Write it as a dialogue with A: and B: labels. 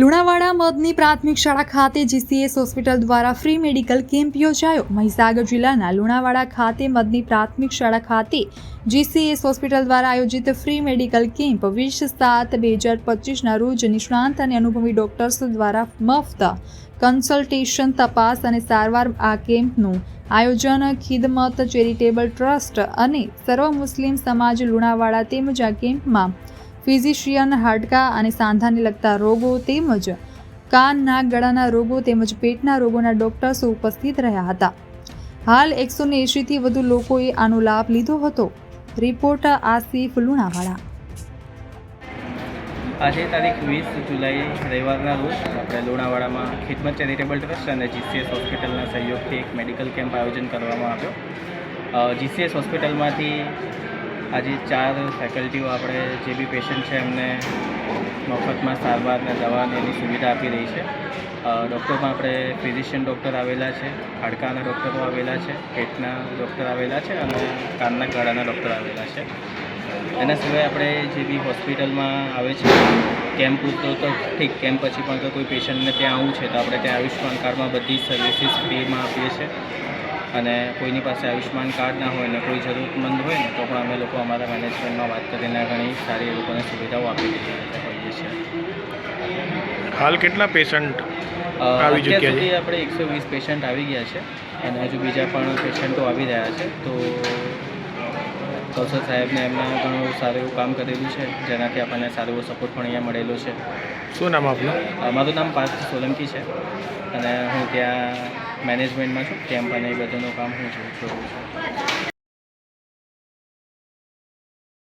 A: લુણાવાડા મધની પ્રાથમિક શાળા ખાતે જીસીએસ હોસ્પિટલ દ્વારા ફ્રી મેડિકલ કેમ્પ યોજાયો. મહીસાગર જિલ્લાના લુણાવાડા ખાતે મધની પ્રાથમિક શાળા ખાતે જીસીએસ હોસ્પિટલ દ્વારા આયોજિત ફ્રી મેડિકલ કેમ્પ વીસ સાત બે હજાર પચીસના રોજ નિષ્ણાંત અને અનુભવી ડોક્ટર્સ દ્વારા મફત કન્સલ્ટેશન, તપાસ અને સારવાર આ કેમ્પનું આયોજન ખિદમત ચેરિટેબલ ટ્રસ્ટ અને સર્વ મુસ્લિમ સમાજ લુણાવાડા તેમજ આ કેમ્પમાં ફિઝિશિયન, હાડકા અને સાંધાને લગતા રોગો તેમજ કાન નાક ગળાના રોગો તેમજ પેટના રોગોના ડોક્ટર્સ ઉપસ્થિત રહ્યા હતા. હાલ એકસો ને એંશીથી વધુ લોકોએ આનો લાભ લીધો હતો. રિપોર્ટ આસિફ લુણાવાડા
B: આજે તારીખ વીસ જુલાઈ, રવિવારના રોજ આપણે લુણાવાડામાં ખિદમત ચેરિટેબલ ટ્રસ્ટ અને જીસીએસ હોસ્પિટલના સહયોગથી એક મેડિકલ કેમ્પ આયોજન કરવામાં આવ્યો. જીસીએસ હોસ્પિટલમાંથી આજે ચાર ફેકલ્ટીઓ આપણે જે બી પેશન્ટ છે, એમને મફતમાં સારવાર અને દવાને એની સુવિધા આપી રહી છે. ડૉક્ટરમાં આપણે ફિઝિશિયન ડૉક્ટર આવેલા છે, હાડકાના ડૉક્ટરો આવેલા છે, પેટના ડૉક્ટર આવેલા છે અને કાનના ગળાના ડૉક્ટર આવેલા છે. એના સિવાય આપણે જે બી હોસ્પિટલમાં આવે છે કેમ્પ પૂરતો તો ઠીક કેમ્પ પછી પણ કોઈ પેશન્ટને ત્યાં આવવું છે, તો આપણે ત્યાં આયુષ્યમાન કાર્ડમાં બધી સર્વિસીસ ફ્રીમાં આપીએ છીએ. અને કોઈની પાસે આયુષ્યમાન કાર્ડ ના હોય ને કોઈ જરૂરતમંદ હોય ને તો પણ અમે લોકો અમારા મેનેજમેન્ટમાં વાત કરીને ઘણી સારી એ લોકોને સુવિધાઓ આપી હોઈએ છીએ
C: હાલ કેટલા પેશન્ટ આવી ચૂક્યા છે?
B: આપણે એકસો વીસ પેશન્ટ આવી ગયા છે અને હજુ બીજા પણ પેશન્ટો આવી રહ્યા છે તો કૌશલ સાહેબને એમને ઘણું સારું એવું કામ કરેલું છે જેનાથી આપણને સારો એવો સપોર્ટ પણ અહીંયા મળેલો છે.
C: શું નામ આપનું?
B: મારું નામ પાર્થ સોલંકી છે અને હું ત્યાં મેનેજમેન્ટમાં છું કેમ્પ અને એ બધુંનું કામ હું જોઉં છું.